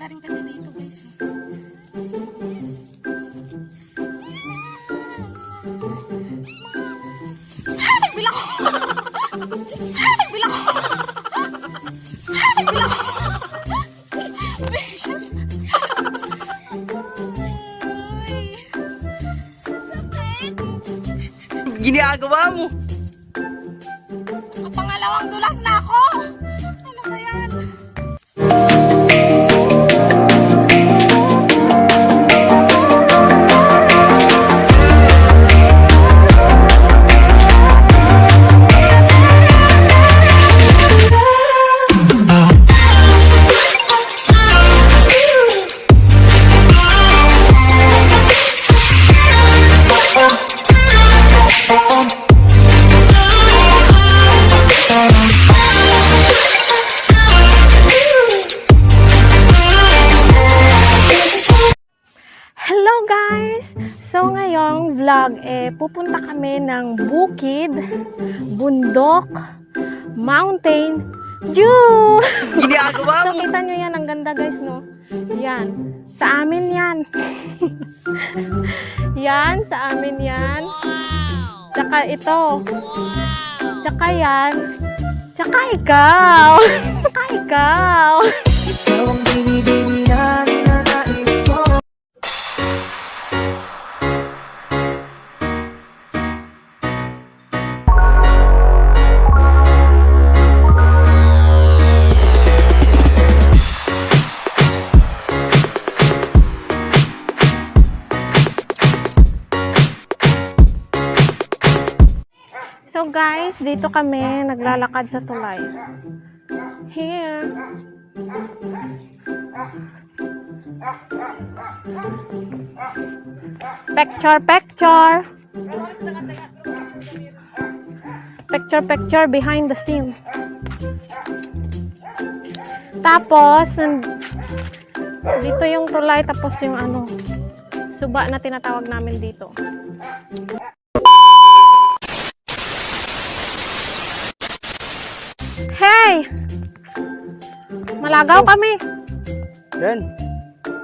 Ganda rin kasi dito guys. Ay, bilang ko! Ay, bilang ko! Ay, mo. Vlog, eh, pupunta kami ng bukid, bundok, mountain! Ginagawa so kita nyo yan, ang ganda guys, no? Yan. Sa amin yan. yan, sa amin yan. Tsaka ito. Tsaka yan. Tsaka ikaw. Tsaka ikaw. So guys, dito kami naglalakad sa tulay. Here. Picture, picture. Picture, picture behind the scene. Tapos, dito yung tulay, tapos yung ano, suba na tinatawag namin dito. Malagaw kami. Yan.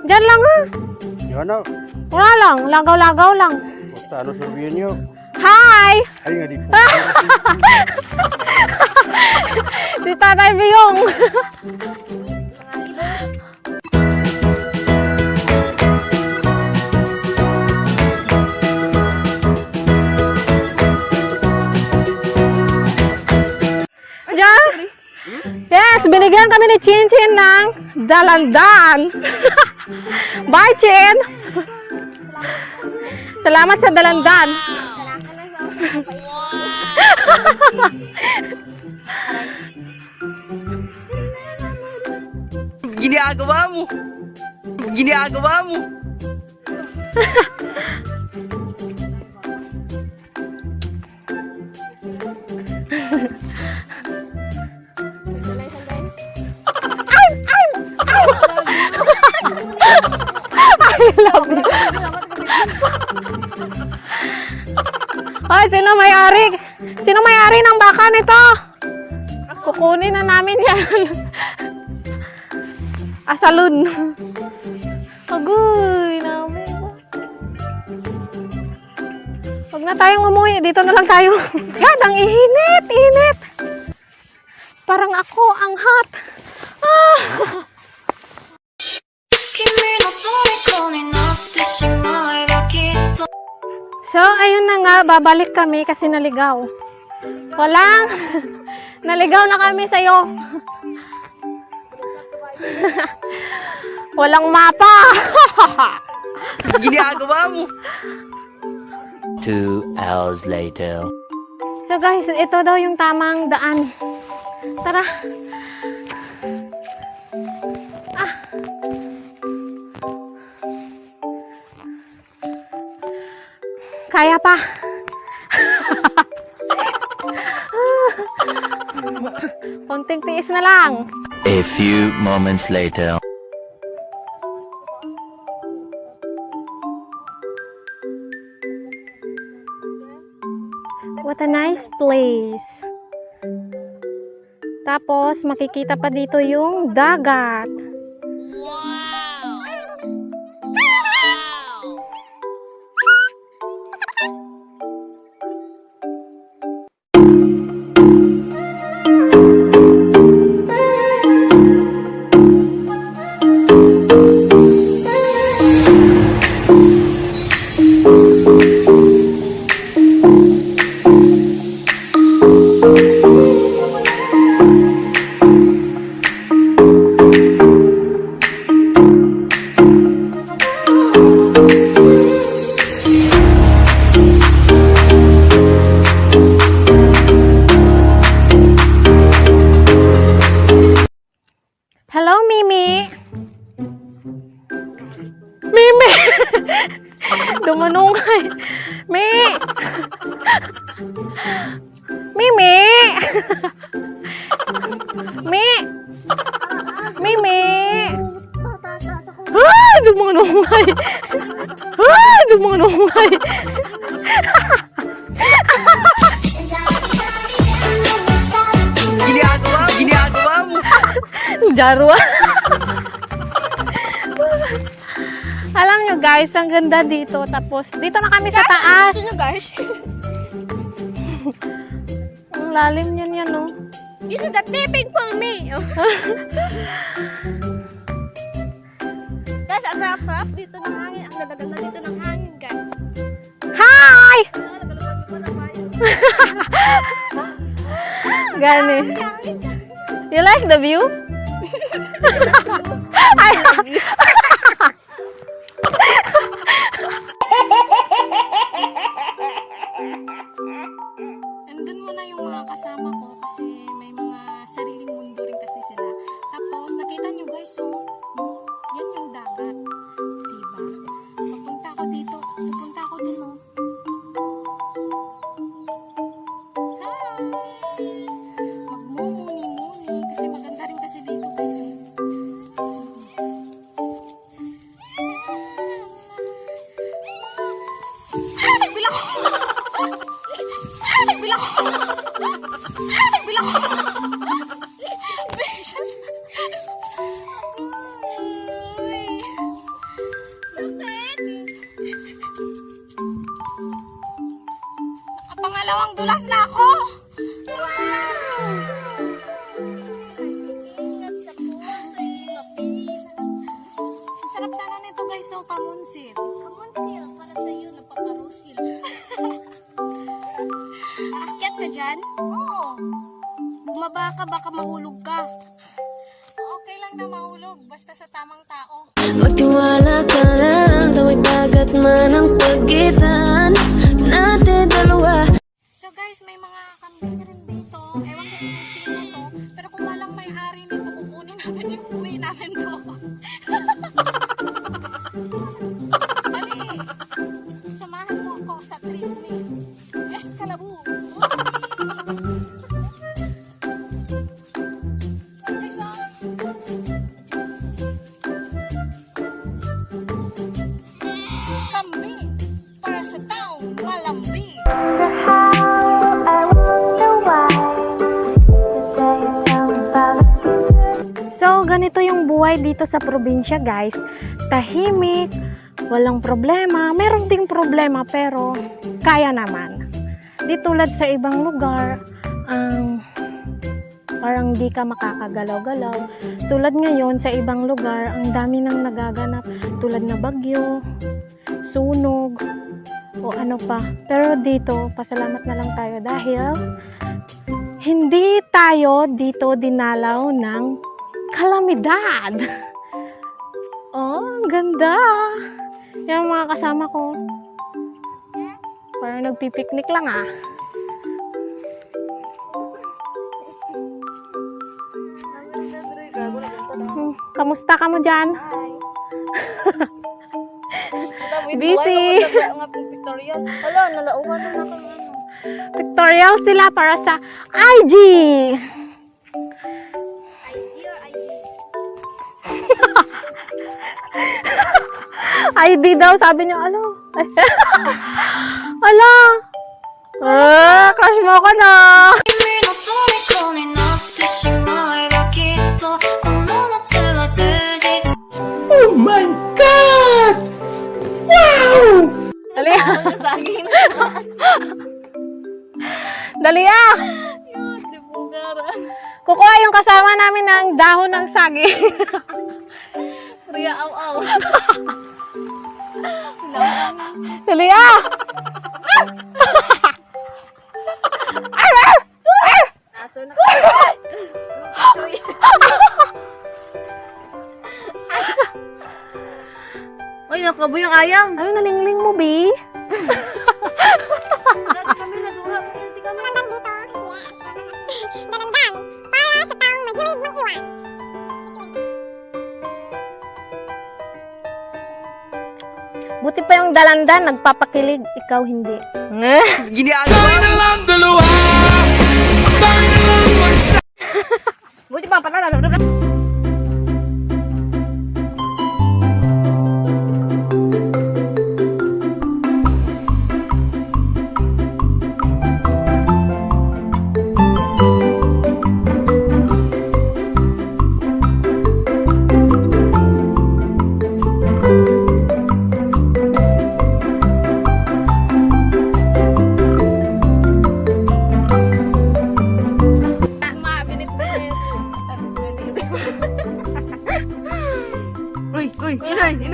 Diyan lang ha. Yan na. Wala lang. Lagaw-lagaw lang. Basta ano sabihin nyo. Hi! Ay nga di po. Si Tatay Biyong. binigyan kami ni Chin Chin ng dalandan. Bye, Chin! Salamat sa dalandan. Ginagawa mo. Ginagawa mo. I love you. Ay, sino may-ari? Sino may-ari ng baka nito? Kukunin na namin yan. Asalun. Agoy, namin. Huwag na tayong umuwi. Dito na lang tayo. Yan, ang init, init. Parang ako ang hot. Ah. So, ayun na nga, babalik kami kasi naligaw. Walang, naligaw na kami sa'yo. Walang mapa. Ginagawa mo. Two hours later. so guys, ito daw yung tamang daan. Tara. Pa. Konting tiis na lang. A few moments later. What a nice place. Tapos, makikita pa dito yung dagat. Dumanungay. Mi! Mimi! Mi! Mimi! Ay, dumanungay. Ay, dumanungay. Ginagawa. Ginagawa mo. Jarwa. Guys, ang ganda dito. Tapos, dito na kami sa taas. guys? Ang lalim yun yan, no? This is the tipping for me. guys, ang sarap dito ng hangin. Ang ganda-ganda dito ng hangin, guys. Hi! Gani. You like the view? I love you. Nakapangalawang dulas na ako! Wow! Ingat sa puso, ilapin. Ang sarap sana nito guys, so kamunsil. Kamunsil, para sa iyo, napaparusil. Aakyat ka dyan? Oo. Bumaba ka, baka mahulog ka. Okay lang na mahulog, basta sa tamang tao. Magtiwala ka lang Tawid dagat man ang pagitan guys, may mga kambing rin dito. Ewan ko kung sino dito sa probinsya, guys. Tahimik, walang problema. Meron ding problema, pero kaya naman. Di tulad sa ibang lugar, ang parang di ka makakagalaw-galaw. Tulad ngayon, sa ibang lugar, ang dami nang nagaganap. Tulad na bagyo, sunog, o ano pa. Pero dito, pasalamat na lang tayo dahil hindi tayo dito dinalaw ng kalamidad. Oh, ang ganda. Yung mga kasama ko. Parang nagpipiknik lang ah. Kamusta ka mo dyan? Busy. Pictorial sila para sa. IG ID daw, sabi niya, ano? Ala! Ah, crush mo ko na! Oh my God! Wow! Dali ah! Dali ah! Kukuha yung kasama namin ng dahon ng saging. Kuya, aw, aw. Dali ah. Aso na. Ay, nakabo yung ayang. Ano nalingling mo, B? Dalandan, nagpapakilig, ikaw hindi. Ginagawa mo. Buti pa pala,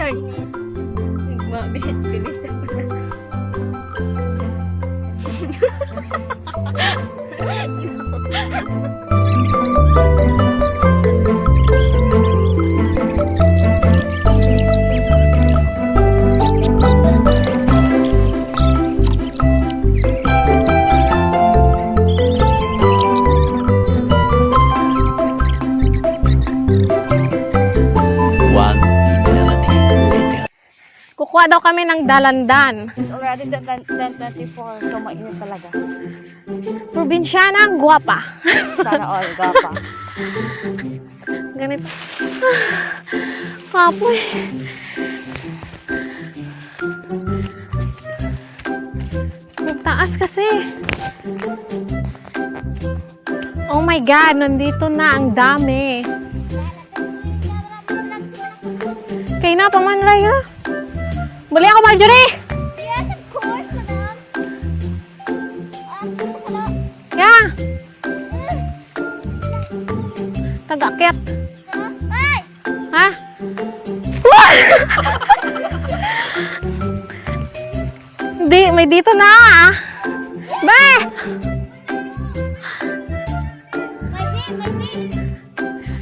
Okay. Kukuha daw kami ng dalandan. It's already 10.24, so mainit talaga. Probinsyana, ang guwapa. Sana all, gapa. Ganito. Kapoy. Magtaas kasi. Oh my God, nandito na ang dami. Kaya na, pamanray ha. Buli ako, Marjorie! Yes, of course, madam. Yeah! Tagakit. Ha? Hindi, may dito na. Be!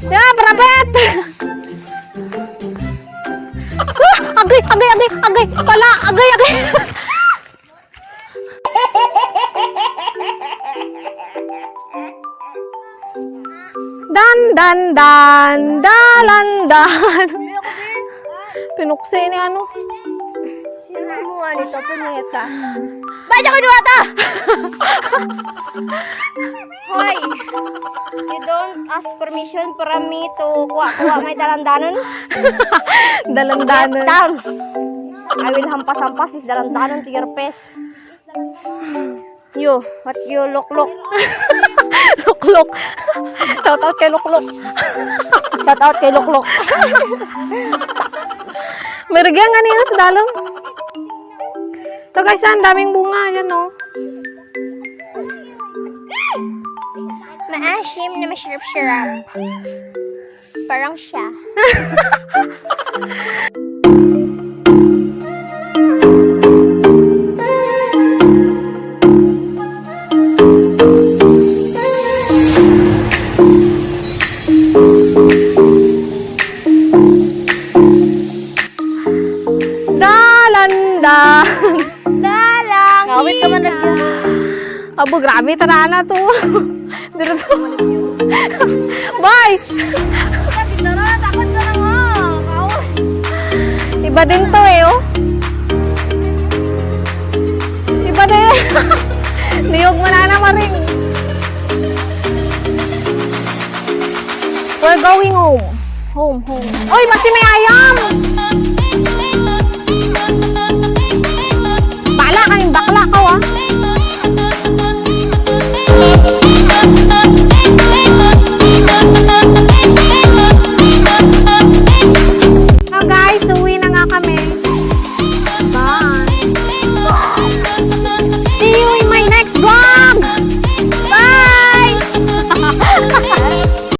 Yeah, parapet! Agay, agay, agay, pala, agay, agay. Dan, dan, dan, dalan, dan. Pinuksi ni ano. Mo nito, punyeta? Ba't ako duwata? Hoy! You don't ask permission para me to kuha-kuha may dalandanon? Dalandanan. Down! I will hampas-hampas this dalandanon to your face. You, what you look look? Lukluk. Shout out kay Lukluk. Shout out kay. May rigyan nga nila sa dalong. Ito guys, ang daming bunga. Yan oh. Maasim na masarap-sarap. Parang siya. Abo, grabe. Tara na to. Dito to. Bye! Iba din to eh, oh. Iba din. Niyog mo na naman rin. We're going home. Home, home. Oy, mati may ayam!